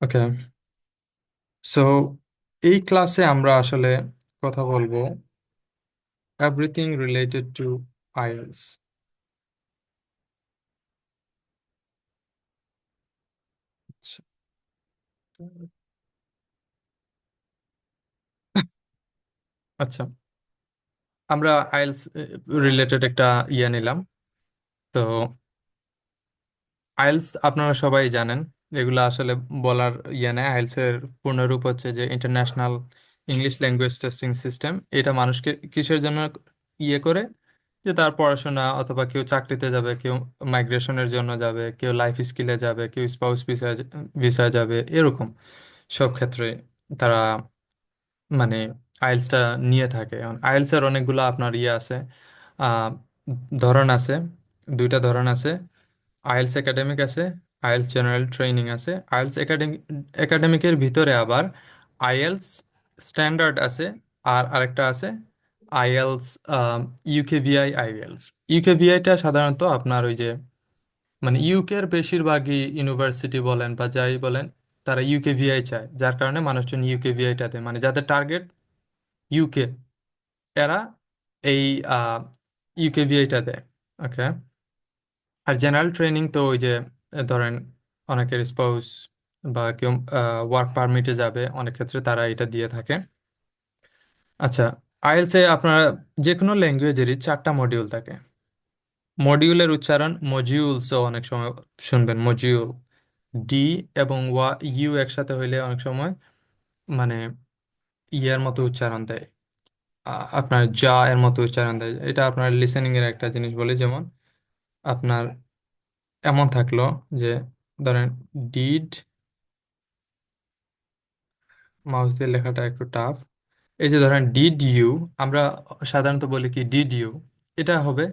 Okay so এই ক্লাসে আমরা আসলে কথা বলব এভরিথিং রিলেটেড টু আইএলস আচ্ছা আমরা আইএলস রিলেটেড একটা ইয়ে নিলাম। তো আইএলস আপনারা সবাই জানেন এগুলো আসলে বলার ইয়ে নেই। আইএলস এর পূর্ণরূপ হচ্ছে যে international English language testing system এটা মানুষকে কিসের জন্য ইয়ে করে? যে তার পড়াশোনা অথবা কেউ চাকরিতে যাবে, কেউ মাইগ্রেশনের জন্য যাবে, কেউ লাইফ স্কিলে যাবে, কেউ স্পাউস ভিসা ভিসায় যাবে, এরকম সব ক্ষেত্রে তারা মানে আইএলসটা নিয়ে থাকে। এখন আইএলস এর অনেকগুলো আপনার ইয়ে আছে ধরন আছে, দুইটা ধরন আছে, আইএলস একাডেমিক আছে আইএলস জেনারেল ট্রেনিং আছে। আইএলস একাডেমিক একাডেমিকের ভিতরে আবার আইএলস স্ট্যান্ডার্ড আছে আর আরেকটা আছে আইএলস ইউকেভিআই আইএলস। ইউকেভিআইটা সাধারণত আপনার ওই যে মানে ইউকের বেশিরভাগই ইউনিভার্সিটি বলেন বা যাই বলেন, তারা ইউকেভিআই চায়। যার কারণে মানুষজন ইউকেভিআইটা দেয় মানে যাদের টার্গেট ইউকে, এরা এই ইউকেভিআইটা দেয়। ওকে? আর জেনারেল ট্রেনিং তো ওই যে ধরেন অনেকের স্পাউস বা কেউ ওয়ার্ক পারমিটে যাবে, অনেক ক্ষেত্রে তারা এটা দিয়ে থাকে। আচ্ছা আইএলসে আপনারা যে কোনো ল্যাঙ্গুয়েজেরই চারটা মডিউল থাকে। মডিউলের উচ্চারণ মজিউলসও অনেক সময় শুনবেন। মজিউল ডি এবং ওয়া ইউ একসাথে হইলে অনেক সময় মানে ইয়ার মতো উচ্চারণ দেয়। আপনার যা এর মতো উচ্চারণ দেয়। এটা আপনার লিসেনিং এর একটা জিনিস বলে, যেমন আপনার এমন থাকল যে, ধরেন ডিড মাউস দিয়ে লেখাটা একটু টাফ এই যে ধরেন ডিড ইউ আমরা সাধারণত বলি কি ডিড ইউ এটা হবে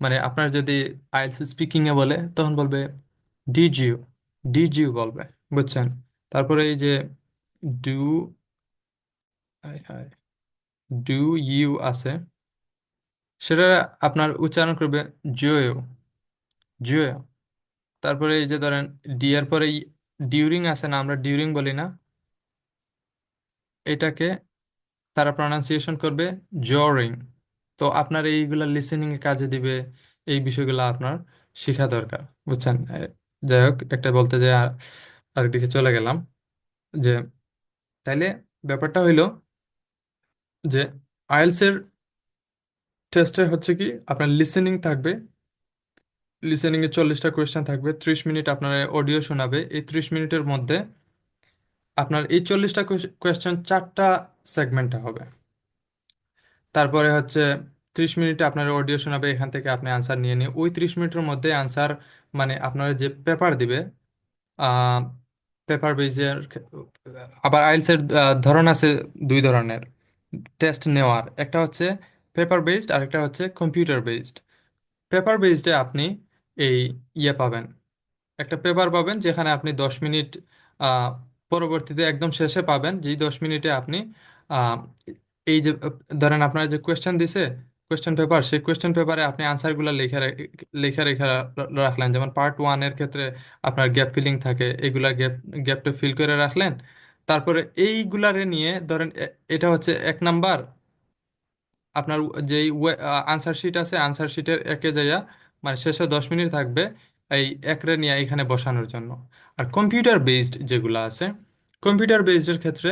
মানে আপনার যদি আইএলটিএস স্পিকিং এ বলে, তখন বলবে ডিড ইউ ডিড ইউ বলবে, বুঝছেন? তারপরে এই যে ডু ডু ইউ আছে, সেটা আপনার উচ্চারণ করবে জুয়েও জুয়েও তারপরে এই যে ধরেন ডি এর পরে ডিউরিং আছে না, আমরা ডিউরিং বলি না। এটাকে তারা প্রনাউন্সিয়েশন করবে জরিং তো আপনার এইগুলা লিসেনিং এ কাজে দিবে, এই বিষয়গুলো আপনার শেখা দরকার, বুঝছেন? যাই হোক, একটা বলতে যে আর আরেকদিকে চলে গেলাম যে, তাইলে ব্যাপারটা হইল যে আইএলস এর টেস্টে হচ্ছে কি, আপনার লিসেনিং থাকবে লিসেনিং এ চল্লিশটা কোয়েশ্চেন থাকবে, ত্রিশ মিনিট আপনার অডিও শোনাবে। এই ত্রিশ মিনিটের মধ্যে আপনার এই চল্লিশটা কোয়েশ্চেন চারটা সেগমেন্টে হবে। তারপরে হচ্ছে ত্রিশ মিনিটে আপনার অডিও শোনাবে, এখান থেকে আপনি আনসার নিয়ে নিয়ে, ওই ত্রিশ মিনিটের মধ্যে আনসার মানে আপনার যে পেপার দিবে পেপার বেজের আবার আইএলসের ধরন আছে দুই ধরনের। টেস্ট নেওয়ার, একটা হচ্ছে পেপার বেসড আর একটা হচ্ছে কম্পিউটার বেসড পেপার বেসডে আপনি এই ইয়ে পাবেন। একটা পেপার পাবেন যেখানে আপনি দশ মিনিট পরবর্তীতে একদম শেষে পাবেন যেই দশ মিনিটে আপনি এই যে, ধরেন আপনার যে কোয়েশ্চেন দিছে কোয়েশ্চেন পেপার সেই কোয়েশ্চেন পেপারে আপনি আনসারগুলো লিখে লিখে রেখে রাখলেন। যেমন পার্ট ওয়ানের ক্ষেত্রে আপনার গ্যাপ ফিলিং থাকে এইগুলা গ্যাপ গ্যাপটা ফিল করে রাখলেন। তারপরে এইগুলারে নিয়ে ধরেন এটা হচ্ছে এক নাম্বার আপনার যেই আনসার শিট আছে আনসার শিটের একে যাইয়া মানে শেষে দশ মিনিট থাকবে এই একরে নিয়ে এখানে বসানোর জন্য। আর কম্পিউটার বেসড যেগুলো আছে কম্পিউটার বেসডের ক্ষেত্রে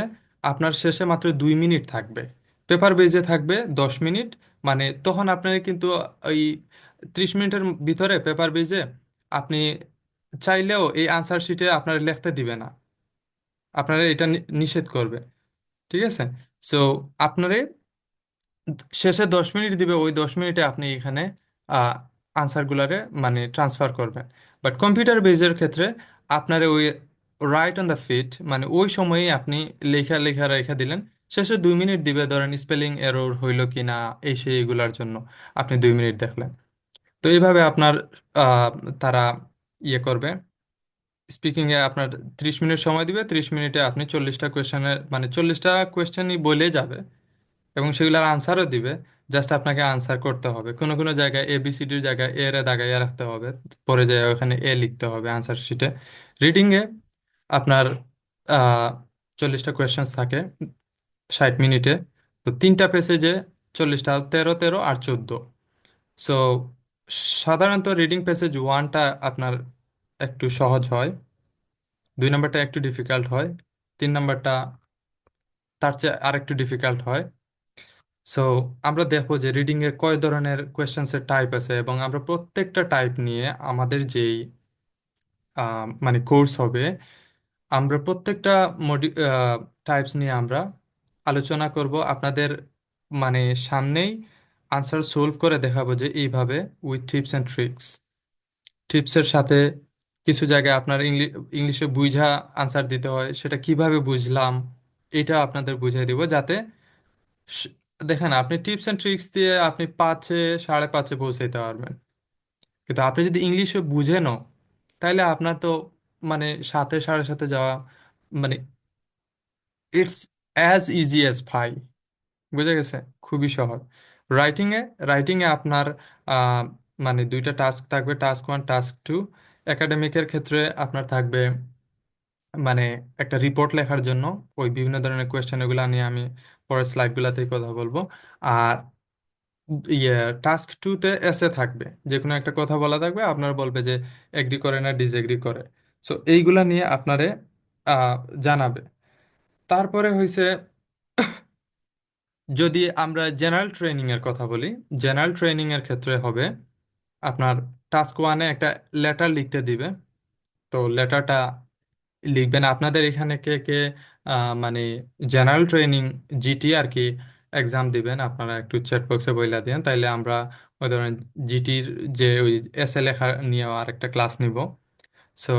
আপনার শেষে মাত্র দুই মিনিট থাকবে। পেপার বেজে থাকবে দশ মিনিট মানে তখন আপনার কিন্তু ওই ত্রিশ মিনিটের ভিতরে পেপার বেজে আপনি চাইলেও এই আনসার শিটে আপনার লিখতে দিবে না। আপনারা এটা নিষেধ করবে। ঠিক আছে? সো আপনারে শেষে দশ মিনিট দিবে, ওই দশ মিনিটে আপনি এখানে আনসারগুলারে মানে ট্রান্সফার করবেন। বাট কম্পিউটার বেজের ক্ষেত্রে আপনার ওই রাইট অন দ্য ফিট মানে ওই সময়েই আপনি লেখা লেখা, রেখা দিলেন। শেষে দুই মিনিট দিবে, ধরেন স্পেলিং এরর হইল কি না এই সেই এগুলার জন্য আপনি দুই মিনিট দেখলেন। তো এইভাবে আপনার তারা ইয়ে করবে। স্পিকিংয়ে আপনার ত্রিশ মিনিট সময় দিবে, ত্রিশ মিনিটে আপনি চল্লিশটা কোয়েশ্চেনের মানে চল্লিশটা কোয়েশ্চেনই বলে যাবে এবং সেগুলোর আনসারও দিবে। জাস্ট আপনাকে আনসার করতে হবে। কোনো কোনো জায়গায় এ বি সি ডির জায়গায় এ রে দাগাইয়া রাখতে হবে। পরে যায় ওখানে এ লিখতে হবে আনসার শিটে রিডিং এ আপনার চল্লিশটা কোয়েশ্চেন্স থাকে, ষাট মিনিটে। তো তিনটা প্যাসেজে চল্লিশটা, তেরো তেরো আর চোদ্দ। সো সাধারণত রিডিং প্যাসেজ ওয়ানটা আপনার একটু সহজ হয়। দুই নাম্বারটা একটু ডিফিকাল্ট হয়। তিন নাম্বারটা তার চেয়ে আর একটু ডিফিকাল্ট হয়। সো আমরা দেখব যে রিডিং এ কয় ধরনের কোয়েশ্চেন্স এর টাইপ আছে এবং আমরা প্রত্যেকটা টাইপ নিয়ে আমাদের যেই মানে কোর্স হবে, আমরা প্রত্যেকটা মডি টাইপস নিয়ে আমরা আলোচনা করব। আপনাদের মানে সামনেই আনসার সলভ করে দেখাবো যে এইভাবে উইথ টিপস অ্যান্ড ট্রিক্স টিপসের সাথে কিছু জায়গায় আপনার ইংলিশ ইংলিশে বুঝা আনসার দিতে হয়, সেটা কীভাবে বুঝলাম, এটা আপনাদের বুঝিয়ে দিব যাতে দেখেন আপনি টিপস অ্যান্ড ট্রিক্স দিয়ে আপনি পাঁচে সাড়ে পাঁচে পৌঁছাইতে পারবেন। কিন্তু আপনি যদি ইংলিশে বুঝেনও তাহলে আপনার তো মানে সাথে সাড়ে সাথে যাওয়া মানে it's as easy as pie বুঝে গেছে? খুবই সহজ। রাইটিংয়ে রাইটিংয়ে আপনার আহ, মানে দুইটা টাস্ক থাকবে টাস্ক ওয়ান টাস্ক টু একাডেমিকের ক্ষেত্রে আপনার থাকবে মানে একটা রিপোর্ট লেখার জন্য। ওই বিভিন্ন ধরনের কোয়েশ্চেন এগুলো নিয়ে আমি পরের স্লাইডগুলোতেই কথা বলব। আর ইয়ে টাস্ক টুতে এসে থাকবে যে কোনো একটা কথা বলা থাকবে, আপনার বলবে যে এগ্রি করে না ডিসএগ্রি করে। সো এইগুলা নিয়ে আপনারে জানাবে। তারপরে হয়েছে যদি আমরা জেনারেল ট্রেনিং এর কথা বলি জেনারেল ট্রেনিং এর ক্ষেত্রে হবে, আপনার টাস্ক ওয়ানে একটা লেটার লিখতে দিবে। তো লেটারটা লিখবেন, আপনাদের এখানে কে কে মানে জেনারেল ট্রেনিং জিটি আর কি এক্সাম দিবেন। আপনারা একটু চ্যাট বক্সে বইলা দিন, তাইলে আমরা ওই ধরেন জিটির যে ওই এসএ লেখা নিয়ে আর একটা ক্লাস নিব। সো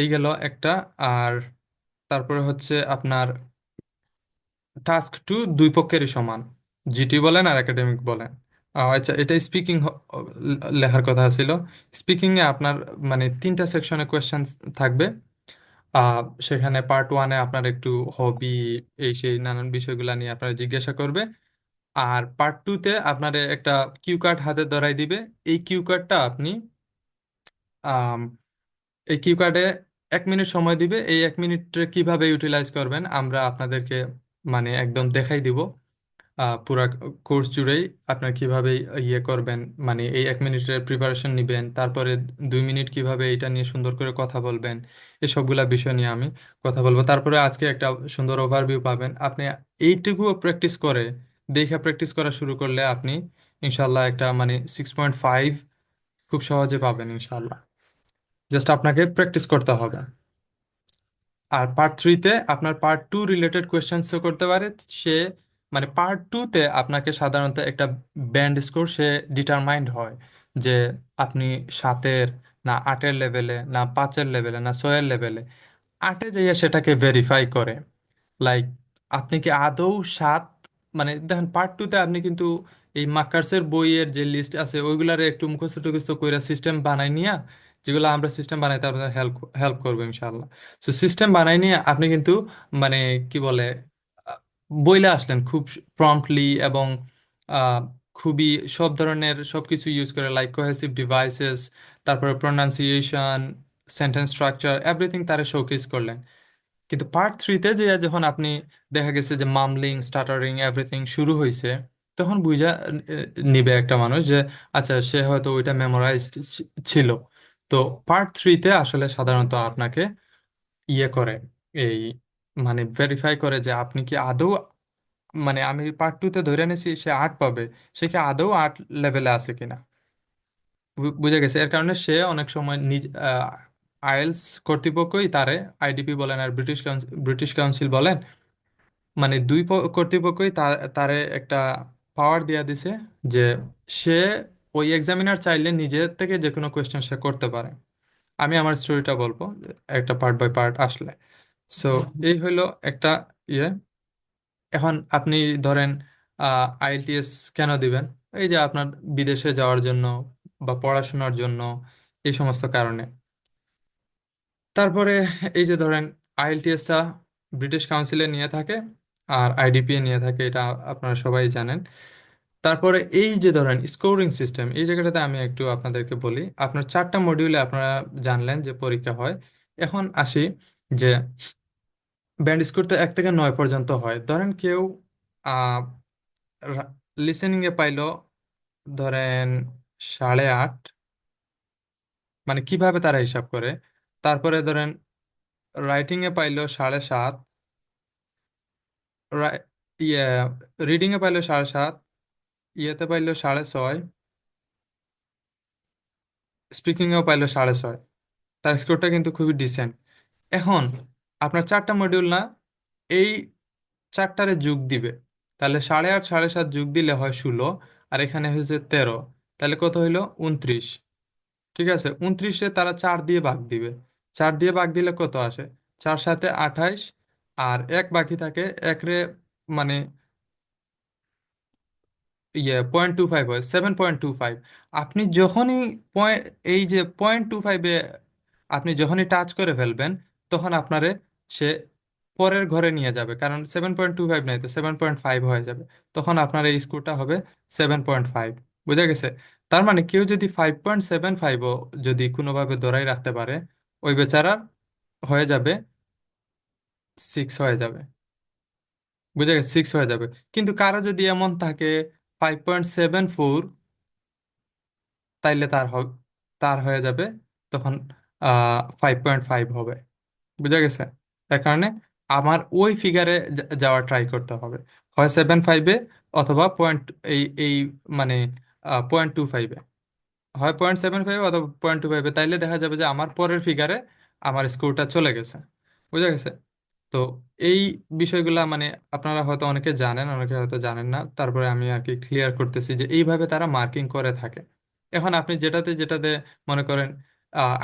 এই গেল একটা। আর তারপরে হচ্ছে আপনার টাস্ক টু দুই পক্ষেরই সমান। জিটি বলেন আর একাডেমিক বলেন। আচ্ছা এটা স্পিকিং লেখার কথা ছিল। স্পিকিংয়ে আপনার মানে তিনটা সেকশনে কোয়েশ্চেন থাকবে। আহ, সেখানে পার্ট ওয়ানে আপনার একটু হবি এই সেই নানান বিষয়গুলো নিয়ে আপনারা জিজ্ঞাসা করবে। আর পার্ট টুতে আপনার একটা কিউ কার্ড হাতে ধরাই দিবে। এই কিউ কার্ডটা আপনি এই কিউ কার্ডে এক মিনিট সময় দিবে। এই এক মিনিট কীভাবে ইউটিলাইজ করবেন আমরা আপনাদেরকে মানে একদম দেখাই দিব। পুরা কোর্স জুড়েই আপনার কীভাবে ইয়ে করবেন মানে এই এক মিনিটের প্রিপারেশন নেবেন, তারপরে দুই মিনিট কীভাবে এটা নিয়ে সুন্দর করে কথা বলবেন এই সবগুলা বিষয় নিয়ে আমি কথা বলব। তারপরে আজকে একটা সুন্দর ওভারভিউ পাবেন। আপনি এইটুকুও প্র্যাকটিস করে, দেখে প্র্যাকটিস করা শুরু করলে আপনি ইনশাল্লাহ একটা মানে সিক্স পয়েন্ট ফাইভ খুব সহজে পাবেন ইনশাল্লাহ জাস্ট আপনাকে প্র্যাকটিস করতে হবে। আর পার্ট থ্রিতে আপনার পার্ট টু রিলেটেড কোয়েশ্চেন্সও করতে পারে। সে মানে পার্ট টুতে আপনাকে সাধারণত একটা ব্যান্ড স্কোর সে ডিটারমাইন্ড হয় যে আপনি সাতের না আটের লেভেলে না পাঁচের লেভেলে না ছয়ের লেভেলে আটে যাইয়া সেটাকে ভেরিফাই করে। লাইক আপনি কি আদৌ সাত মানে দেখেন পার্ট টুতে আপনি কিন্তু এই মার্কার্সের বইয়ের যে লিস্ট আছে, ওইগুলার একটু মুখস্থ টুখস্থ কইরা সিস্টেম বানাই নিয়া, যেগুলো আমরা সিস্টেম বানাইতে আপনার হেল্প হেল্প করব ইনশাল্লাহ সো সিস্টেম বানাই নিয়ে আপনি কিন্তু মানে কি বলে বইলে আসলেন খুব প্রম্পটলি এবং আহ, খুবই সব ধরনের সব কিছু ইউজ করে লাইক কোহেসিভ ডিভাইসেস তারপরে প্রোনাউন্সিয়েশন সেন্টেন্স স্ট্রাকচার এভরিথিং তারা শোকেস করলেন। কিন্তু পার্ট থ্রিতে যে যখন আপনি দেখা গেছে যে মামলিং স্টাটারিং এভরিথিং শুরু হয়েছে তখন বুঝা নিবে একটা মানুষ যে আচ্ছা সে হয়তো ওইটা মেমোরাইজড ছিল। তো পার্ট থ্রিতে আসলে সাধারণত আপনাকে ইয়ে করে এই মানে ভেরিফাই করে যে আপনি কি আদৌ মানে আমি পার্ট টুতে ধরে নিয়েছি সে আর্ট পাবে। সে কি আদৌ আর্ট লেভেলে আছে কিনা? বু- বুঝে গেছে। এর কারণে সে অনেক সময় নিজ আইএলস কর্তৃপক্ষই তারে, আইডিপি বলেন আর ব্রিটিশ কাউন্সিল ব্রিটিশ কাউন্সিল বলেন মানে দুই কর্তৃপক্ষই তার তারে একটা পাওয়ার দিয়া দিছে যে সে ওই এক্সামিনার চাইলে নিজে থেকে যে কোনো কোয়েশ্চেন সে করতে পারে। আমি আমার স্টোরিটা বলব, একটা পার্ট বাই পার্ট আসলে। সো এই হইল একটা ইয়ে। এখন আপনি ধরেন আইএলটিএস কেন দিবেন? এই যে আপনার বিদেশে যাওয়ার জন্য বা পড়াশোনার জন্য এই সমস্ত কারণে। তারপরে এই যে ধরেন আইএলটিএসটা ব্রিটিশ কাউন্সিলে নিয়ে থাকে আর আইডিপি নিয়ে থাকে, এটা আপনারা সবাই জানেন। তারপরে এই যে ধরেন স্কোরিং সিস্টেম এই জায়গাটাতে আমি একটু আপনাদেরকে বলি। আপনার চারটা মডিউলে আপনারা জানলেন যে পরীক্ষা হয়। এখন আসি যে ব্যান্ড স্কোর তো এক থেকে নয় পর্যন্ত হয়। ধরেন কেউ লিসেনিং এ পাইলো, ধরেন সাড়ে আট মানে কীভাবে তারা হিসাব করে? তারপরে ধরেন রাইটিং এ পাইলো সাড়ে সাত ইয়ে রিডিং এ পাইলো সাড়ে সাত, ইয়েতে পাইলো সাড়ে ছয় স্পিকিং এও পাইলো সাড়ে ছয়। তার স্কোরটা কিন্তু খুবই ডিসেন্ট এখন আপনার চারটা মডিউল না, এই চারটারে যোগ দিবে। তাহলে সাড়ে আট, সাড়ে সাত যোগ দিলে হয় ষোলো, আর এখানে হয়েছে তেরো। তাহলে কত হইল? উনত্রিশ ঠিক আছে? উনত্রিশে তারা চার দিয়ে ভাগ দিবে। চার দিয়ে ভাগ দিলে কত আসে? চার সাথে আঠাইশ, আর এক বাকি থাকে, একরে মানে ইয়ে পয়েন্ট টু ফাইভ হয় সেভেন পয়েন্ট টু ফাইভ আপনি যখনই পয়েন্ট এই যে পয়েন্ট টু ফাইভে আপনি যখনই টাচ করে ফেলবেন তখন আপনারে সে পরের ঘরে নিয়ে যাবে। কারণ সেভেন পয়েন্ট টু ফাইভ নাই তো সেভেন পয়েন্ট ফাইভ হয়ে যাবে। তখন আপনার এই স্কোরটা হবে সেভেন পয়েন্ট ফাইভ বুঝা গেছে? তার মানে কেউ যদি ফাইভ পয়েন্ট সেভেন ফাইভও যদি কোনোভাবে ধরাই রাখতে পারে, ওই বেচারার হয়ে যাবে সিক্স হয়ে যাবে। বুঝা গেছে? সিক্স হয়ে যাবে। কিন্তু কারও যদি এমন থাকে ফাইভ পয়েন্ট সেভেন ফোর তাইলে তার হবে তার হয়ে যাবে তখন ফাইভ পয়েন্ট ফাইভ হবে। বুঝা গেছে? এর কারণে আমার ওই ফিগারে যাওয়ার ট্রাই করতে হবে। হয় সেভেন ফাইভে অথবা পয়েন্ট এই এই মানে পয়েন্ট টু ফাইভে হয় পয়েন্ট সেভেন ফাইভ অথবা পয়েন্ট টু ফাইভে তাইলে দেখা যাবে যে আমার পরের ফিগারে আমার স্কোরটা চলে গেছে। বুঝা গেছে? তো এই বিষয়গুলা মানে আপনারা হয়তো অনেকে জানেন, অনেকে হয়তো জানেন না। তারপরে আমি আর কি ক্লিয়ার করতেছি যে এইভাবে তারা মার্কিং করে থাকে। এখন আপনি যেটাতে যেটাতে মনে করেন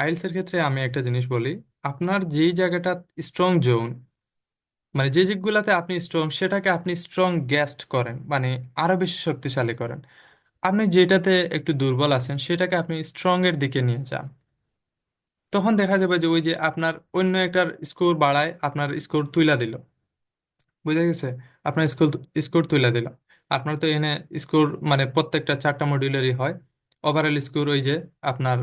আইএলস ক্ষেত্রে আমি একটা জিনিস বলি আপনার যেই জায়গাটা স্ট্রং জোন মানে যে দিকগুলাতে আপনি স্ট্রং সেটাকে আপনি স্ট্রং গ্যাস্ট করেন মানে আরও বেশি শক্তিশালী করেন। আপনি যেটাতে একটু দুর্বল আছেন, সেটাকে আপনি স্ট্রং এর দিকে নিয়ে যান। তখন দেখা যাবে যে ওই যে আপনার অন্য একটার স্কোর বাড়ায়, আপনার স্কোর তুইলা দিল। বুঝা গেছে? আপনার স্কুল স্কোর তুলে দিল। আপনার তো এনে স্কোর মানে প্রত্যেকটা চারটা মডিউলেরই হয়। ওভারঅল স্কোর ওই যে আপনার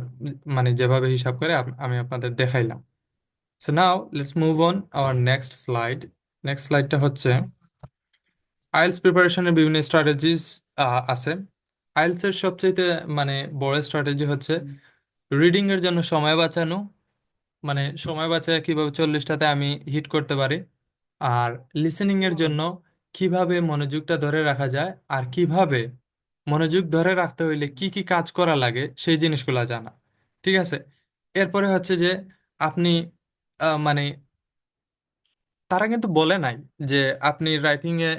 মানে যেভাবে হিসাব করে আমি আপনাদের দেখাইলাম। So now let's move on our next slide next স্লাইডটা হচ্ছে আইএলস প্রিপারেশনের বিভিন্ন স্ট্র্যাটেজিস আছে। আইএলস এর সবচেয়ে মানে বড় স্ট্র্যাটেজি হচ্ছে রিডিং এর জন্য সময় বাঁচানো। মানে সময় বাঁচায় কীভাবে চল্লিশটাতে আমি হিট করতে পারি। আর লিসেনিং এর জন্য কীভাবে মনোযোগটা ধরে রাখা যায়। আর কীভাবে মনোযোগ ধরে রাখতে হইলে কি কি কাজ করা লাগে, সেই জিনিসগুলো জানা। ঠিক আছে? এরপরে হচ্ছে যে, আপনি আহ, মানে তারা কিন্তু বলে নাই যে আপনি রাইটিং এ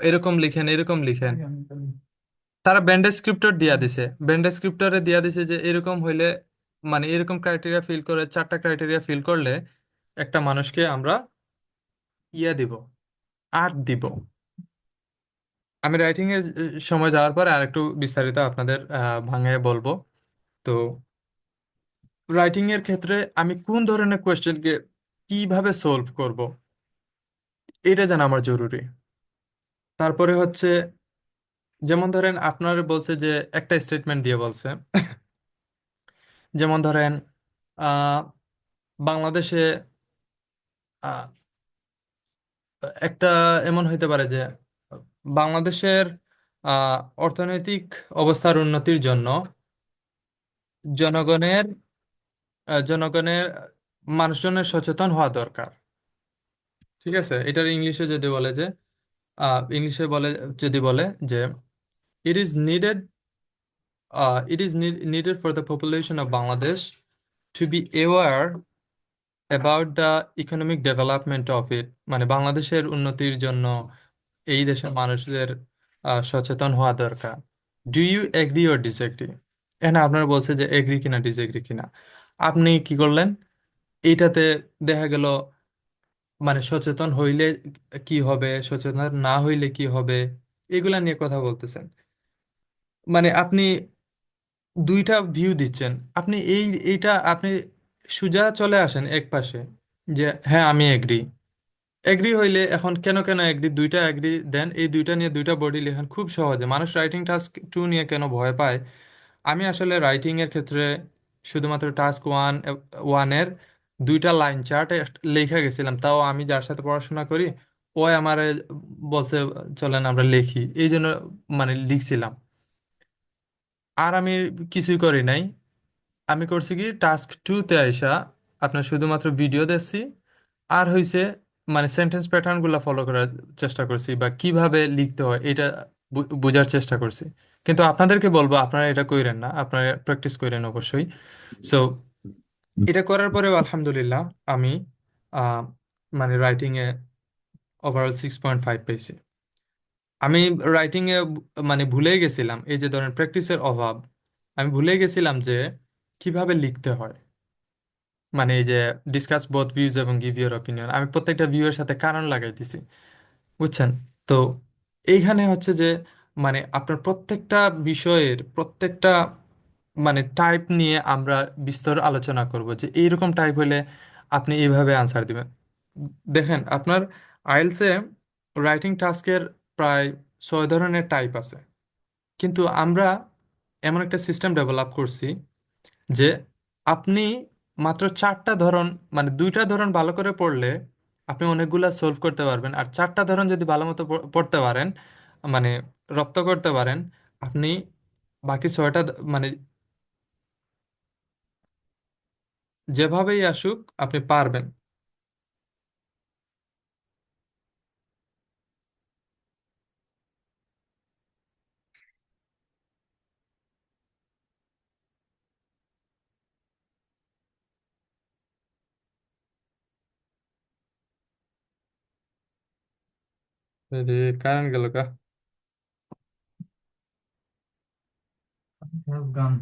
এরকম লিখেন এরকম লিখেন। তারা ব্যান্ড স্ক্রিপ্টর দিয়া দিছে। ব্যান্ড স্ক্রিপ্টরে দিয়া দিছে যে এরকম হইলে মানে এরকম ক্রাইটেরিয়া ফিল করে চারটা ক্রাইটেরিয়া ফিল করলে একটা মানুষকে আমরা ইয়ে দিব আর্ট দিব। আমি রাইটিং এর সময় যাওয়ার পরে আর একটু বিস্তারিত আপনাদের আহ, ভাঙিয়ে বলব। তো রাইটিং এর ক্ষেত্রে আমি কোন ধরনের কোয়েশ্চেনকে কীভাবে সলভ করব? এটা জানা আমার জরুরি। তারপরে হচ্ছে, যেমন ধরেন আপনার বলছে যে, একটা স্টেটমেন্ট দিয়ে বলছে। যেমন ধরেন বাংলাদেশে একটা এমন হইতে পারে যে, বাংলাদেশের অর্থনৈতিক অবস্থার উন্নতির জন্য জনগণের জনগণের মানুষজনের সচেতন হওয়া দরকার। ঠিক আছে? এটার ইংলিশে যদি বলে যে ইংলিশে বলে, যদি বলে যে it is needed it is needed for the population of Bangladesh to be aware about the economic development of it মানে বাংলাদেশের উন্নতির জন্য এই দেশের মানুষদের সচেতন হওয়া দরকার। Do you agree or disagree এখানে আপনারা বলছে যে এগ্রি কিনা ডিসএগ্রি কিনা? আপনি কি করলেন? এইটাতে দেখা গেল মানে সচেতন হইলে কি হবে, সচেতন না হইলে কি হবে, এগুলা নিয়ে কথা বলতেছেন। মানে আপনি দুইটা ভিউ দিচ্ছেন। আপনি এই, এইটা আপনি সোজা চলে আসেন এক পাশে যে হ্যাঁ আমি এগ্রি এগ্রি হইলে এখন কেন কেন এগ্রি দুইটা এগ্রি দেন। এই দুইটা নিয়ে দুইটা বডি লেখেন খুব সহজে। মানুষ রাইটিং টাস্ক টু নিয়ে কেন ভয় পায়? আমি আসলে রাইটিং এর ক্ষেত্রে শুধুমাত্র টাস্ক ওয়ান ওয়ানের দুইটা লাইন চার্টে লেখা গেছিলাম। তাও আমি যার সাথে পড়াশোনা করি, ওই আমার বলছে, চলেন আমরা লিখি। এই জন্য মানে লিখছিলাম। আর আমি কিছুই করি নাই। আমি করছি কি টাস্ক টুতে আইসা আপনার শুধুমাত্র ভিডিও দেখছি, আর হইছে মানে সেন্টেন্স প্যাটার্নগুলা ফলো করার চেষ্টা করছি বা কীভাবে লিখতে হয়, এটা বোঝার চেষ্টা করছি। কিন্তু আপনাদেরকে বলব, আপনারা এটা কইরেন না, আপনারা প্র্যাকটিস করেন অবশ্যই। সো এটা করার পরেও আলহামদুলিল্লাহ আমি মানে রাইটিং এ ওভারঅল সিক্স পয়েন্ট ফাইভ পেয়েছি। আমি রাইটিং এ মানে ভুলে গেছিলাম, এই যে ধরেন প্র্যাকটিসের অভাব, আমি ভুলে গেছিলাম যে কীভাবে লিখতে হয়। মানে এই যে ডিসকাস বোথ ভিউজ এবং গিভ ইউর অপিনিয়ন আমি প্রত্যেকটা ভিউয়ের সাথে কারণ লাগাই দিছি বুঝছেন? তো এইখানে হচ্ছে যে মানে আপনার প্রত্যেকটা বিষয়ের প্রত্যেকটা মানে টাইপ নিয়ে আমরা বিস্তর আলোচনা করব যে এইরকম টাইপ হলে আপনি এইভাবে আনসার দিবেন। দেখেন, আপনার আইএলসে রাইটিং টাস্কের প্রায় ছয় ধরনের টাইপ আছে। কিন্তু আমরা এমন একটা সিস্টেম ডেভেলপ করছি যে আপনি মাত্র চারটা ধরন মানে দুইটা ধরন ভালো করে পড়লে আপনি অনেকগুলা সলভ করতে পারবেন। আর চারটা ধরন যদি ভালো মতো পড়তে পারেন মানে রপ্ত করতে পারেন, আপনি বাকি ছয়টা মানে যেভাবেই আসুক, আপনি পারবেন। কারেন্ট গেল কা গান